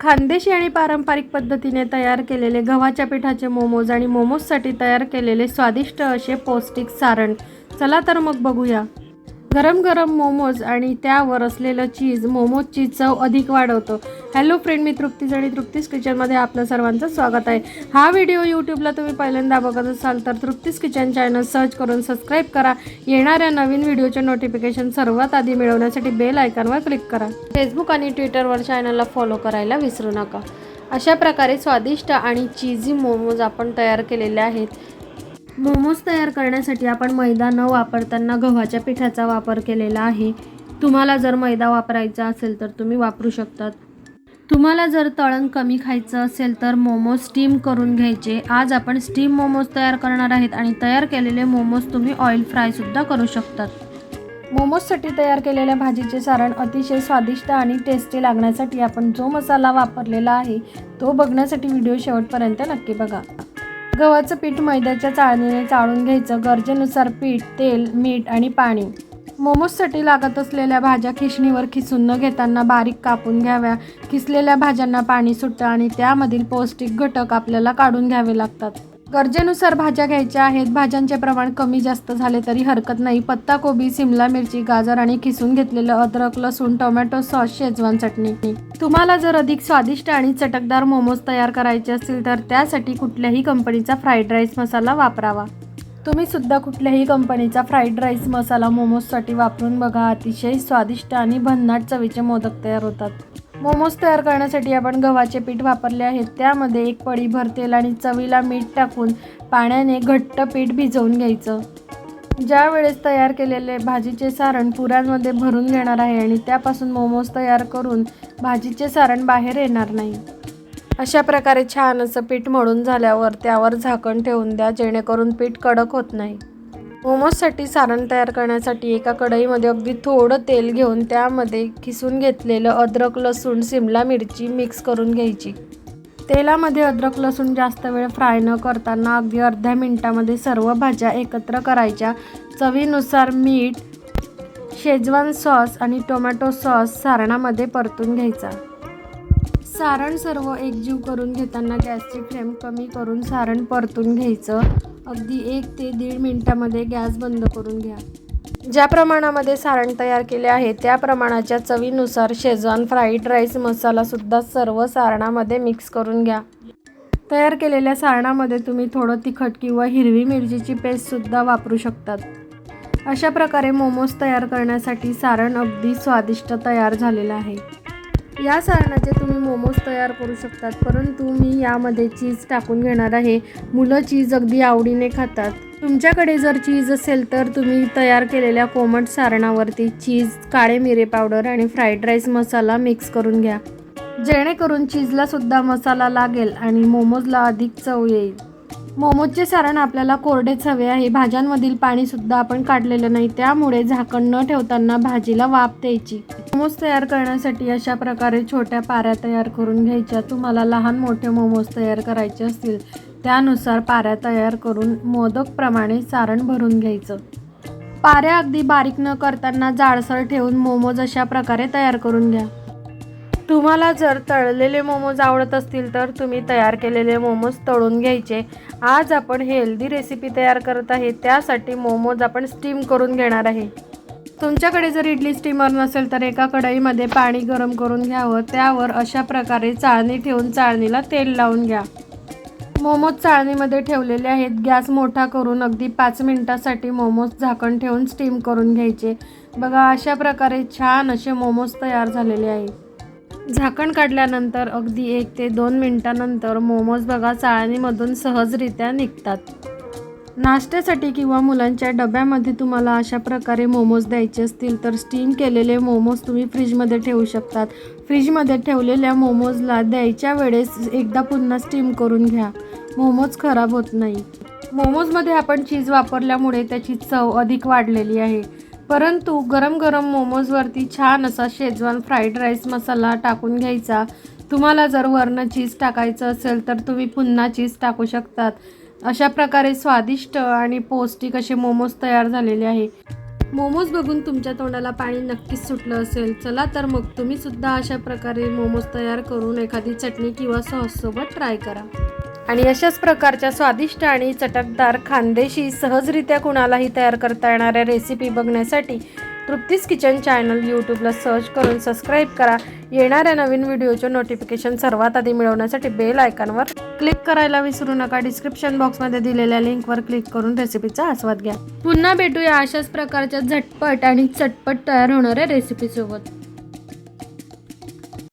खानदेशी आणि पारंपरिक पद्धतीने तयार केलेले गव्हाच्या पिठाचे मोमोज आणि मोमोजसाठी तयार केलेले स्वादिष्ट असे पौष्टिक सारण. चला तर मग बघूया. गरम गरम मोमोज आणि त्यावर असलेलं चीज मोमोजची चव अधिक वाढवतं. हॅलो फ्रेंड मी तृप्तीज आणि तृप्तीज किचनमध्ये आपलं सर्वांचं स्वागत आहे. हा व्हिडिओ यूट्यूबला तुम्ही पहिल्यांदा बघत असाल तर तृप्तीज किचन चॅनल सर्च करून सबस्क्राईब करा. येणाऱ्या नवीन व्हिडिओचे नोटिफिकेशन सर्वात आधी मिळवण्यासाठी बेल आयकॉनवर क्लिक करा. फेसबुक आणि ट्विटरवर चॅनलला फॉलो करायला विसरू नका. अशा प्रकारे स्वादिष्ट आणि चीजी मोमोज आपण तयार केलेले आहेत. मोमोज तयार करण्यासाठी आपण मैदा न वापरताना गव्हाच्या पिठाचा वापर केलेला आहे. तुम्हाला जर मैदा वापरायचा असेल तर तुम्ही वापरू शकतात. तुम्हाला जर तळण कमी खायचं असेल तर मोमोज स्टीम करून घ्यायचे. आज आपण स्टीम मोमोज तयार करणार आहेत आणि तयार केलेले मोमोज तुम्ही ऑइल फ्रायसुद्धा करू शकतात. मोमोजसाठी तयार केलेल्या भाजीचे सारण अतिशय स्वादिष्ट आणि टेस्टी लागण्यासाठी आपण जो मसाला वापरलेला आहे तो बघण्यासाठी व्हिडिओ शेवटपर्यंत नक्की बघा. गव्हाचं पीठ मैद्याच्या चाळणीने चाळून घ्यायचं. गरजेनुसार पीठ तेल मीठ आणि पाणी. मोमोजसाठी लागत असलेल्या भाज्या खिसणीवर खिसून न घेताना बारीक कापून घ्याव्या. खिसलेल्या भाज्यांना पाणी सुटतं आणि त्यामधील पौष्टिक घटक आपल्याला काढून घ्यावे लागतात. गरजेनुसार भाज्या घ्यायच्या आहेत. भाज्यांचे प्रमाण कमी जास्त झाले तरी हरकत नाही. पत्ताकोबी सिमला मिरची गाजर आणि खिसून घेतलेलं अद्रक लसूण टोमॅटो सॉस शेजवान चटणी. तुम्हाला जर अधिक स्वादिष्ट आणि चटकदार मोमोज तयार करायचे असतील तर त्यासाठी कुठल्याही कंपनीचा फ्राईड राईस मसाला वापरावा. तुम्ही सुद्धा कुठल्याही कंपनीचा फ्राईड राईस मसाला मोमोजसाठी वापरून बघा. अतिशय स्वादिष्ट आणि भन्नाट चवीचे मोदक तयार होतात. मोमोज तयार करण्यासाठी आपण गव्हाचे पीठ वापरले आहेत. त्यामध्ये एक पळीभर तेल आणि चवीला मीठ टाकून पाण्याने घट्ट पीठ भिजवून घ्यायचं. ज्या वेळेस तयार केलेले भाजीचे सारण पुऱ्यांमध्ये भरून घेणार आहे आणि त्यापासून मोमोज तयार करून भाजीचे सारण बाहेर येणार नाही. अशा प्रकारे छान असं पीठ मळून झाल्यावर त्यावर झाकण ठेवून द्या जेणेकरून पीठ कडक होत नाही. मोमोजसाठी सारण तयार करण्यासाठी एका कढईमध्ये अगदी थोडं तेल घेऊन त्यामध्ये खिसून घेतलेलं अद्रक लसूण सिमला मिरची मिक्स करून घ्यायची. तेलामध्ये अद्रक लसूण जास्त वेळ फ्राय न करताना अगदी अर्ध्या मिनटामध्ये सर्व भाज्या एकत्र करायच्या. चवीनुसार मीठ शेजवान सॉस आणि टोमॅटो सॉस सारणामध्ये परतून घ्यायचा. सारण सर्व एकजीव करून घेताना गॅसची फ्लेम कमी करून सारण परतून घ्यायचं. अगदी एक ते दीड मिनटामध्ये गॅस बंद करून घ्या. ज्या प्रमाणामध्ये सारण तयार केले आहे त्या प्रमाणाच्या चवीनुसार शेजवान फ्राईड राईस मसालासुद्धा सर्व सारणामध्ये मिक्स करून घ्या. तयार केलेल्या सारणामध्ये तुम्ही थोडं तिखट किंवा हिरवी मिरचीची पेस्टसुद्धा वापरू शकतात. अशा प्रकारे मोमोज तयार करण्यासाठी सारण अगदी स्वादिष्ट तयार झालेलं आहे. या सारणाचे तुम्ही मोमोज तयार करू शकतात परंतु मी यामध्ये चीज टाकून घेणार आहे. मुलं चीज अगदी आवडीने खातात. तुमच्याकडे जर चीज असेल तर तुम्ही तयार केलेल्या कोमट सारणावरती चीज काळे मिरे पावडर आणि फ्राईड राईस मसाला मिक्स करून घ्या. जेणेकरून चीजला सुद्धा मसाला लागेल आणि मोमोजला अधिक चव येईल. मोमोजचे सारण आपल्याला कोरडेच हवे आहे. भाज्यांमधील पाणीसुद्धा आपण काढलेलं नाही. त्यामुळे झाकण न ठेवताना भाजीला वाफ द्यायची. मोमोज तयार करण्यासाठी अशा प्रकारे छोट्या पाऱ्या तयार करून घ्यायच्या. तुम्हाला लहान मोठे मोमोज तयार करायचे असतील त्यानुसार पाऱ्या तयार करून मोदकप्रमाणे सारण भरून घ्यायचं. पाऱ्या अगदी बारीक न करताना जाडसर ठेवून मोमोज अशा प्रकारे तयार करून घ्या. तुम्हाला जर तळलेले मोमोज आवडत असतील तर तुम्ही तयार केलेले मोमोज तळून घ्यायचे. आज आपण हेल्दी रेसिपी तयार करत आहे. त्यासाठी मोमोज आपण स्टीम करून घेणार आहे. तुमच्याकडे जर इडली स्टीमर नसेल तर एका कढईमध्ये पाणी गरम करून घ्यावं. त्यावर अशा प्रकारे चाळणी ठेवून चाळणीला तेल लावून घ्या. मोमोज चाळणीमध्ये ठेवलेले आहेत. गॅस मोठा करून अगदी पाच मिनिटासाठी मोमोज झाकण ठेवून स्टीम करून घ्यायचे. बघा अशा प्रकारे छान असे मोमोज तयार झालेले आहेत. झाकण काढल्यानंतर अगदी एक ते दोन मिनिटानंतर मोमोज बघा चाळणीमधून सहजरित्या निघतात. नाश्त्यासाठी किंवा मुलांच्या डब्यामध्ये तुम्हाला अशा प्रकारे मोमोज द्यायचे असतील तर स्टीम केलेले मोमोज तुम्ही फ्रीजमध्ये ठेवू शकतात. फ्रीजमध्ये ठेवलेल्या मोमोजला द्यायच्या वेळेस एकदा पुन्हा स्टीम करून घ्या. मोमोज खराब होत नाही. मोमोजमध्ये आपण चीज वापरल्यामुळे त्याची चव अधिक वाढलेली आहे. परंतु गरम गरम मोमोजवरती छान असा शेजवान फ्राईड राईस मसाला टाकून घ्यायचा. तुम्हाला जर वरनं चीज टाकायचं असेल तर तुम्ही पुन्हा चीज टाकू शकतात. अशा प्रकारे स्वादिष्ट आणि पौष्टिक असे मोमोज तयार झालेले आहे. मोमोज बघून तुमच्या तोंडाला पाणी नक्कीच सुटलं असेल. चला तर मग तुम्ही सुद्धा अशा प्रकारे मोमोज तयार करून एखादी चटणी किंवा सॉससोबत ट्राय करा. आणि अशाच प्रकारच्या स्वादिष्ट आणि चटकदार खानदेशी सहजरित्या कुणालाही तयार करता येणाऱ्या रेसिपी बघण्यासाठी तृप्तीस किचन चॅनल यूट्यूबला सर्च करून सबस्क्राईब करा. येणाऱ्या नवीन व्हिडिओचे नोटिफिकेशन सर्वात आधी मिळवण्यासाठी बेल आयकॉनवर क्लिक करायला विसरू नका. डिस्क्रिप्शन बॉक्समध्ये दिलेल्या लिंकवर क्लिक करून रेसिपीचा आस्वाद घ्या. पुन्हा भेटूया अशाच प्रकारच्या झटपट आणि चटपट तयार होणाऱ्या रेसिपीसोबत